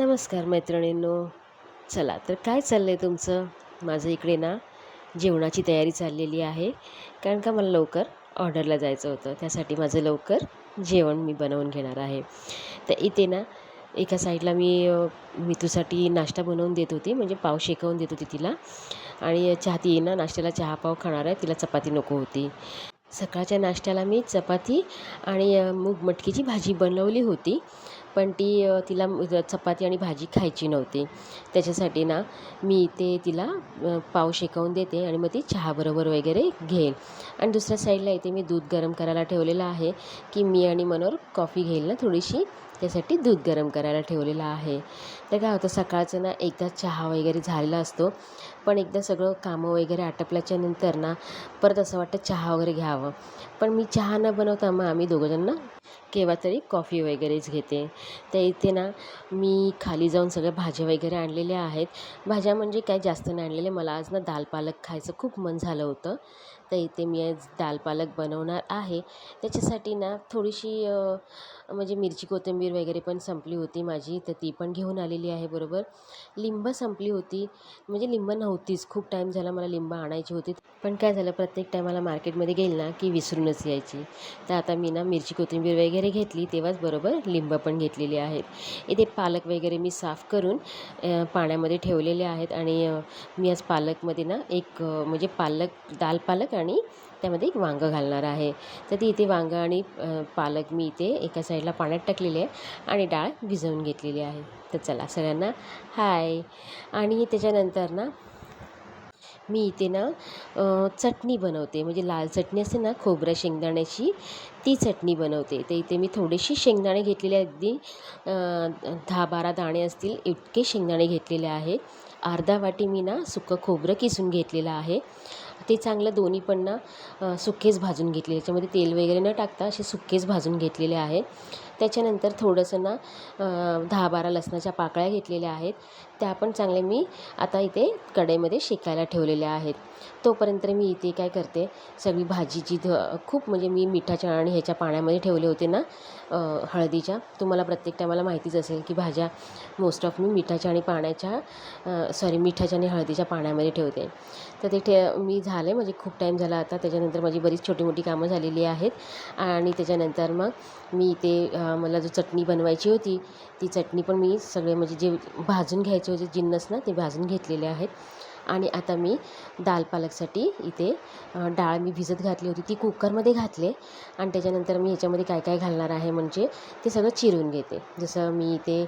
नमस्कार मैत्रिणींनो. चला तर काय चाललं आहे तुमचं? माझं इकडे ना जेवणाची तयारी चाललेली आहे. कारण का मला लवकर ऑर्डरला जायचं होतं. त्यासाठी माझं लवकर जेवण मी बनवून घेणार आहे. तर इथे ना एका साईडला मी मितूसाठी नाश्ता बनवून देत होती. म्हणजे पाव शेकवून देत होती तिला. आणि चहाती ना नाश्त्याला चहा पाव खाणार आहे. तिला चपाती नको होती. सकाळच्या नाश्त्याला मी चपाती आणि मूग मटकीची भाजी बनवली होती. पण ती तिला चपाती आणि भाजी खायची नव्हती. त्याच्यासाठी ना मी ते तिला पाव शेकवून देते आणि मग ती चहाबरोबर वगैरे घेईल. आणि दुसऱ्या साईडला इथे मी दूध गरम करायला ठेवलेलं आहे की मी आणि मनोहर कॉफी घेईल ना थोडीशी. त्यासाठी दूध गरम करायला ठेवलेलं आहे. तर काय होतं सकाळचं ना एकदा चहा वगैरे झालेला असतो. पण एकदा सगळं कामं वगैरे आटपल्याच्या नंतर ना परत असं वाटतं चहा वगैरे घ्यावं. पण मी चहा न बनवता मग आम्ही दोघंजण ना केव्हा तरी कॉफी वगैरेच घेते. तर इथे ना मी खाली जाऊन सगळ्या भाज्या वगैरे आणलेल्या आहेत. भाज्या म्हणजे काय जास्त नाही आणलेले मला आज ना दाल पालक खायचं खूप मन झालं होतं. तर इथे मी आज दाल पालक बनवणार आहे. त्याच्यासाठी ना थोडीशी म्हणजे मिरची कोथिंबीर वगैरे पण संपली होती माझी तर ती पण घेऊन आलेली आहे बरोबर. लिंब संपली होती म्हणजे लिंब नव्हतीच. खूप टाईम झाला मला लिंब आणायची होती. पण काय झालं प्रत्येक टायमाला मार्केटमध्ये गेली ना की विसरूनच यायची. तर आता मी ना मिरची कोथिंबीर वगैरे घेतली तेव्हाच बरोबर लिंब पण घेतलेली आहेत. इथे पालक वगैरे मी साफ करून पाण्यामध्ये ठेवलेले आहेत. आणि मी आज पालकमध्ये ना एक म्हणजे पालक दाल पालक आणि त्यामध्ये एक वांगं घालणार आहे. तर ती इथे वांगं आणि पालक मी इथे एका साईडला पाण्यात टाकलेले आहे आणि डाळ भिजवून घेतलेली आहे. तर चला सगळ्यांना हाय. आणि त्याच्यानंतर ना मी इथे ना चटणी बनवते. म्हणजे लाल चटणी असते ना खोबऱ्या शेंगदाण्याची ती चटणी बनवते. तर इथे मी थोडेसे शेंगदाणे घेतलेले अगदी दहा बारा दाणे असतील इतके शेंगदाणे घेतलेले आहेत. अर्धा वाटी मी ना सुकं खोबरं किसून घेतलेलं आहे. ते चांगलं दोन्ही पण ना अ, सुकेच भाजून घेतले. याच्यामध्ये तेल वगैरे न टाकता असे सुकेच भाजून घेतलेले आहेत. त्याच्यानंतर थोडंसं ना दहा बारा लसणाच्या पाकळ्या घेतलेल्या आहेत. त्या पण चांगल्या मी आता इथे कढईमध्ये शेकायला ठेवलेल्या आहेत. तोपर्यंत मी इथे काय करते सगळी भाजीची ध खूप म्हणजे मी मिठाच्या आणि ह्याच्या पाण्यामध्ये ठेवले होते ना हळदीच्या. तुम्हाला प्रत्येक टायमाला माहितीच असेल की भाज्या मोस्ट ऑफ मी मिठाच्या आणि पाण्याच्या सॉरी मिठाच्या आणि हळदीच्या पाण्यामध्ये ठेवते. तर ते ठे मी झाले म्हणजे खूप टाईम झाला आता. त्याच्यानंतर माझी बरीच छोटी मोठी कामं झालेली आहेत. आणि त्याच्यानंतर मग मी ते मला जो चटणी बनवायची होती ती चटणी पण मी सगळे म्हणजे जे भाजून घ्यायचे होते जिन्नस ना ते भाजून घेतलेले आहेत. आणि आता मी दाल पालकसाठी इथे डाळ मी भिजत घातली होती. ती कुकरमध्ये घातले आणि त्याच्यानंतर मी ह्याच्यामध्ये काय काय घालणार आहे म्हणजे ते सगळं चिरून घेते. जसं मी इथे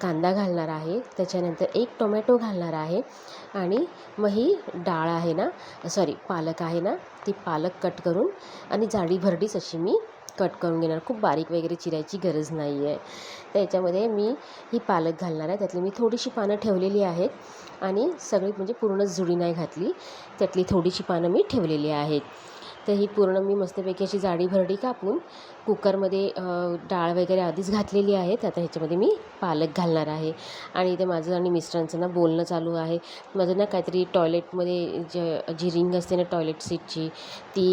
कांदा घालणार आहे त्याच्यानंतर एक टोमॅटो घालणार आहे आणि मग ही डाळ आहे ना सॉरी पालक आहे ना ती पालक कट करून आणि जाडी भरडीच अशी मी कट करून घेणार. खूप बारीक वगैरे चिरायची गरज नाही आहे त्याच्यामध्ये मी ही पालक घालणार आहे. त्यातली मी थोडीशी पानं ठेवलेली आहेत आणि सगळी म्हणजे पूर्ण जुडी नाही घातली. त्यातली थोडीशी पानं मी ठेवलेली आहेत. तर ही पूर्ण मी मस्तपैकी अशी जाडी भरडी कापून कुकरमध्ये डाळ वगैरे आधीच घातलेली आहेत आता ह्याच्यामध्ये मी पालक घालणार आहे. आणि इथे माझं आणि मिस्टरांचं ना बोलणं चालू आहे. माझं ना काहीतरी टॉयलेटमध्ये ज जी रिंग असते ना टॉयलेट सीटची ती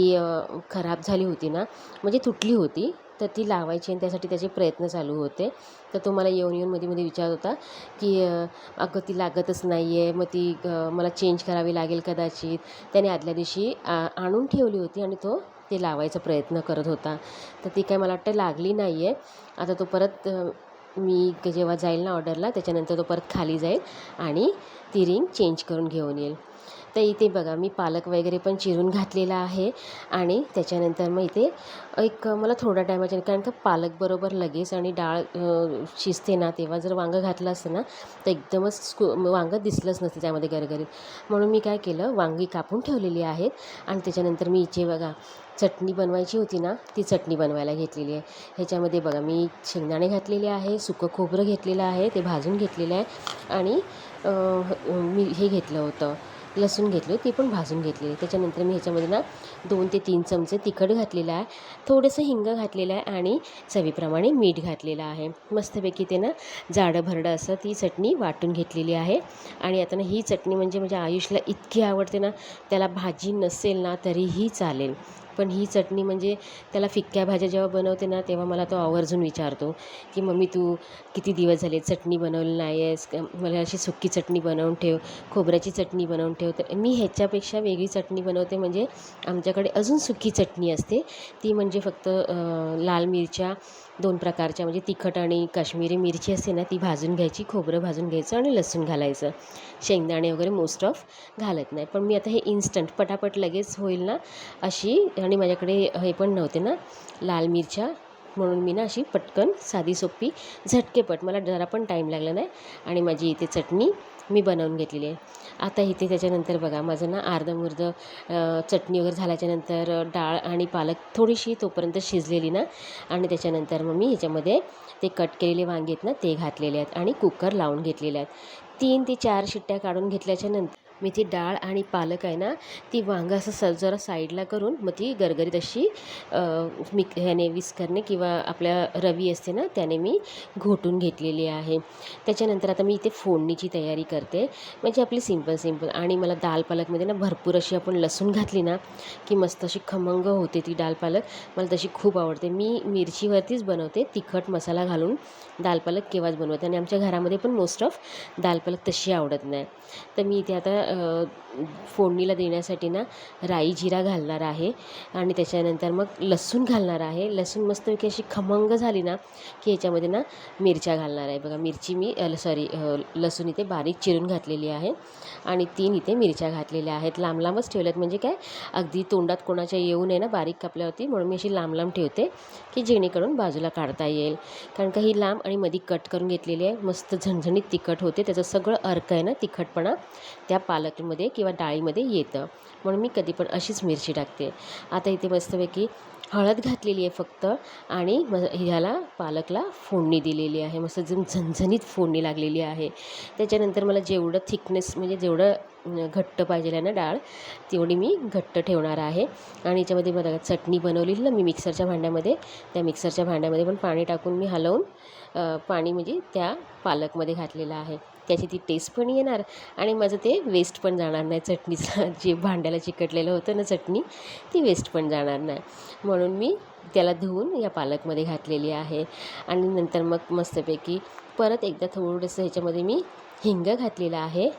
खराब झाली होती ना. म्हणजे तुटली होती. तर ती लावायची आणि त्यासाठी त्याचे प्रयत्न चालू होते. तर तो मला येऊन येऊन मध्ये मध्ये विचारत होता की अगं ती लागतच नाही आहे मग ती मला चेंज करावी लागेल कदाचित. त्याने आदल्या दिवशी आ आणून ठेवली होती आणि तो ते लावायचा प्रयत्न करत होता. तर ती काय मला वाटतं लागली नाही आहे आता तो परत मी जेव्हा जाईल ना ऑर्डरला त्याच्यानंतर तो परत खाली जाईल आणि ती रिंग चेंज करून घेऊन येईल. तर इथे बघा मी पालक वगैरे पण चिरून घातलेला आहे आणि त्याच्यानंतर मग इथे एक मला थोडा टायमाच्या कारण का पालक बरोबर लगेच आणि डाळ शिजते ना तेव्हा जर वांगं घातलं असतं ना तर एकदमच स्कु वांगं दिसलंच नसतं त्यामध्ये गरगरीत म्हणून मी काय केलं वांगी कापून ठेवलेली आहेत आणि त्याच्यानंतर मी इथे बघा चटणी बनवायची होती ना ती चटणी बनवायला घेतलेली आहे. ह्याच्यामध्ये बघा मी शेंगदाणे घातलेले आहे सुकं खोबरं घेतलेलं आहे ते भाजून घेतलेलं आहे आणि मी हे घेतलं होतं. लसूण घेतले ते पण भाजून घेतलेली. त्याच्यानंतर मी ह्याच्यामध्ये ना दोन ते तीन चमचे तिखट घातलेलं आहे थोडंसं हिंग घातलेलं आहे आणि चवीप्रमाणे मीठ घातलेलं आहे. मस्तपैकी ते ना जाडं भरडं असं ती चटणी वाटून घेतलेली आहे. आणि आता ना ही चटणी म्हणजे माझ्या आयुषला इतकी आवडते ना त्याला भाजी नसेल ना तरीही चालेल. पण ही चटणी म्हणजे त्याला फिक्क्या भाज्या जेव्हा बनवते ना तेव्हा मला तो आवर्जून विचारतो की मम्मी तू किती दिवस झाले चटणी बनवली नाही आहेस मला अशी सुक्की चटणी बनवून ठेव खोबऱ्याची चटणी बनवून ठेव. तर मी ह्याच्यापेक्षा वेगळी चटणी बनवते म्हणजे आमच्याकडे अजून सुकी चटणी असते. ती म्हणजे फक्त लाल मिरच्या दोन प्रकारच्या म्हणजे तिखट आणि काश्मीरी मिरची असते ना ती भाजून घ्यायची खोबरं भाजून घ्यायचं आणि लसूण घालायचं. शेंगदाणे वगैरे मोस्ट ऑफ घालत नाही. पण मी आता हे इन्स्टंट पटापट लगेच होईल ना अशी आणि माझ्याकडे हे पण नव्हते ना लाल मिरच्या. म्हणून मी ना अशी पटकन साधी सोपी झटकेपट मला जरा पण टाईम लागला नाही. आणि माझी इथे चटणी मी बनवून घेतलेली आहे. आता इथे त्याच्यानंतर बघा माझं ना अर्धमुर्ध चटणी वगैरे झाल्याच्यानंतर डाळ आणि पालक थोडीशी तोपर्यंत शिजलेली ना. आणि त्याच्यानंतर मग मी ह्याच्यामध्ये ते कट केलेले वांगे आहेत ना ते घातलेले आहेत आणि कुकर लावून घेतलेले आहेत. तीन ते चार शिट्ट्या काढून घेतल्याच्या मी ती डाळ आणि पालक आहे ना ती वांग असं स जरा साईडला करून मग ती गरगरीत अशी मिक ह्याने विस्करने किंवा आपल्या रवी असते ना त्याने मी घोटून घेतलेली आहे. त्याच्यानंतर आता मी इथे फोडणीची तयारी करते. म्हणजे आपली सिंपल सिंपल. आणि मला दाल पालकमध्ये ना भरपूर अशी आपण लसूण घातली ना की मस्त अशी खमंग होते ती दाल पालक. मला तशी खूप आवडते. मी मिरचीवरतीच बनवते तिखट मसाला घालून दाल पालक केव्हाच बनवते आणि आमच्या घरामध्ये पण मोस्ट ऑफ दाल पालक तशी आवडत नाही. तर मी इथे आता फोडणीला देण्यासाठी ना राई जिरा घालणार आहे आणि त्याच्यानंतर मग लसूण घालणार आहे. लसूण मस्तपैकी अशी खमंग झाली ना की याच्यामध्ये ना मिरच्या घालणार आहे. बघा मिरची मी सॉरी लसूण इथे बारीक चिरून घातलेली आहे आणि तीन इथे मिरच्या घातलेल्या आहेत. लांब लांबच ठेवल्यात. म्हणजे काय अगदी तोंडात कोणाच्या येऊ नये ना बारीक कापल्यावरती. म्हणून मी अशी लांब लांब ठेवते की जेणेकरून बाजूला काढता येईल. कारण का ही लांब आणि मध्ये कट करून घेतलेली आहे. मस्त झणझणीत तिखट होते. त्याचं सगळं अर्क आहे ना तिखटपणा त्या पा पालकमध्ये किंवा डाळीमध्ये येतं. म्हणून मी कधी पण अशीच मिरची टाकते. आता इथे मस्तपैकी हळद घातलेली आहे फक्त आणि म ह्याला पालकला फोडणी दिलेली आहे. मस्त जम झणझणीत फोडणी लागलेली आहे. त्याच्यानंतर मला जेवढं थिकनेस म्हणजे जेवढं घट्ट पाहिजे आहे ना डाळ तेवढी मी घट्ट ठेवणार आहे. आणि याच्यामध्ये बघा चटणी बनवलेली ना मी मिक्सरच्या भांड्यामध्ये त्या मिक्सरच्या भांड्यामध्ये पण पाणी टाकून मी हलवून पाणी म्हणजे त्या पालकमध्ये घातलेलं आहे. त्याची ती टेस्ट पण येणार आणि माझं ते वेस्ट पण जाणार नाही. चटणीचं जे भांड्याला चिकटलेलं होतं ना चटणी ती वेस्ट पण जाणार नाही. म्हणून मी त्याला धुवून या पालकमध्ये घातलेली आहे. आणि नंतर मग मस्तपैकी परत एकदा थोडंसं ह्याच्यामध्ये मी हिंग घातलेलं आहे.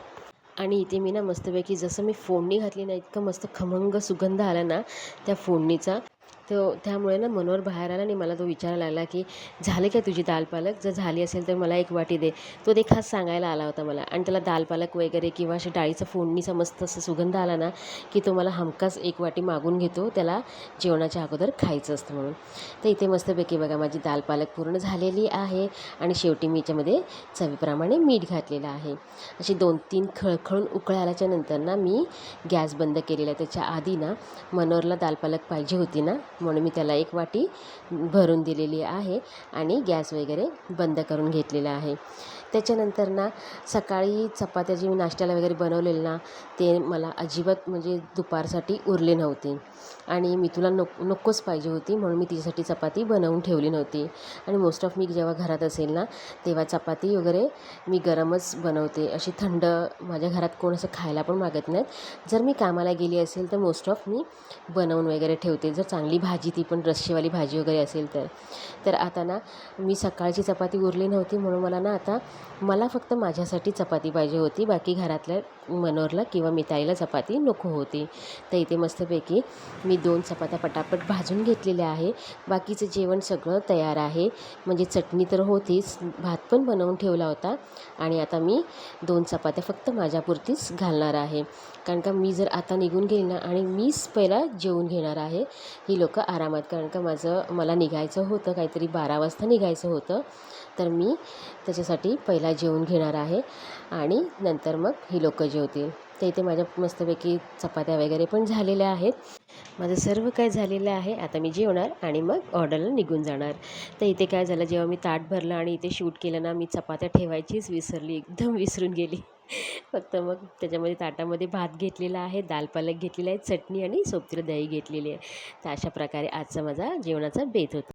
आणि इथे मी ना मस्तपैकी जसं मी फोडणी घातली ना इतकं मस्त खमंग सुगंध आला ना त्या फोडणीचा. तो त्यामुळे ना मनोहर बाहेर आला आणि मला तो विचारायला लागला की झाली का तुझी दाल पालक जर झाली असेल तर मला एक वाटी दे. तो ते खास सांगायला आला होता मला. आणि त्याला दाल पालक वगैरे किंवा अशा डाळीचा फोडणीचा मस्त असं सुगंध आला ना की तो मला हमखास एक वाटी मागून घेतो. त्याला जेवणाच्या अगोदर खायचं असतं म्हणून. तर इथे मस्तपैकी बघा माझी दाल पालक पूर्ण झालेली आहे आणि शेवटी मी याच्यामध्ये चवीप्रमाणे मीठ घातलेलं आहे. अशी दोन तीन खळखळून उकळ आल्याच्यानंतर ना मी गॅस बंद केलेला आहे. त्याच्या आधी ना मनोहरला दाल पालक पाहिजे होती ना म्हणून मी त्याला एक वाटी भरून दिलेली आहे आणि गॅस वगैरे बंद करून घेतलेला आहे. त्याच्यानंतर ना सकाळी चपात्या जी मी नाश्त्याला वगैरे बनवलेलं ना ते मला अजिबात म्हणजे दुपारसाठी उरले नव्हते. आणि मी तुला नको नकोच पाहिजे होती म्हणून मी तिच्यासाठी चपाती बनवून ठेवली नव्हती. आणि मोस्ट ऑफ मी जेव्हा घरात असेल ना तेव्हा चपाती वगैरे मी गरमच बनवते. अशी थंड माझ्या घरात कोण असं खायला पण मागत नाहीत. जर मी कामाला गेली असेल तर मोस्ट ऑफ मी बनवून वगैरे ठेवते. जर चांगली भाजी ती पण रस्सेवाली भाजी वगैरे असेल तर. तर आता ना मी सकाळची चपाती उरली नव्हती म्हणून मला ना आता मला फक्त माझ्यासाठी चपाती पाहिजे होती. बाकी घरातल्या मनोहरला किंवा मिताईला चपाती नको होती. तर इथे मस्तपैकी मी दोन चपात्या पटापट भाजून घेतलेल्या आहे. बाकीचं जेवण सगळं तयार आहे. म्हणजे चटणी तर होतीच भात पण बनवून ठेवला होता. आणि आता मी दोन चपात्या फक्त माझ्यापुरतीच घालणार आहे. कारण का मी जर आता निघून गेली ना आणि मीच पहिला जेवून घेणार आहे ही लोकं आरामात. कारण का माझं मला निघायचं होतं काहीतरी बारा वाजता निघायचं होतं. तर मी त्याच्यासाठी पहिला जेवून घेणार आहे आणि नंतर मग ही लोकं जेवतील. तर इथे माझ्या मस्तपैकी चपात्या वगैरे पण झालेल्या आहेत. माझं सर्व काय झालेलं आहे. आता मी जेवणार आणि मग ऑर्डरला निघून जाणार. तर इथे काय झालं जेव्हा मी ताट भरलं आणि इथे शूट केलं ना मी चपात्या ठेवायचीच विसरली एकदम विसरून गेली. फक्त मग त्याच्यामध्ये ताटामध्ये भात घेतलेला आहे दाल पालक घेतलेला आहे चटणी आणि सोबतीला दही घेतलेली आहे. तर अशा प्रकारे आजचा माझा जेवणाचा बेत होता.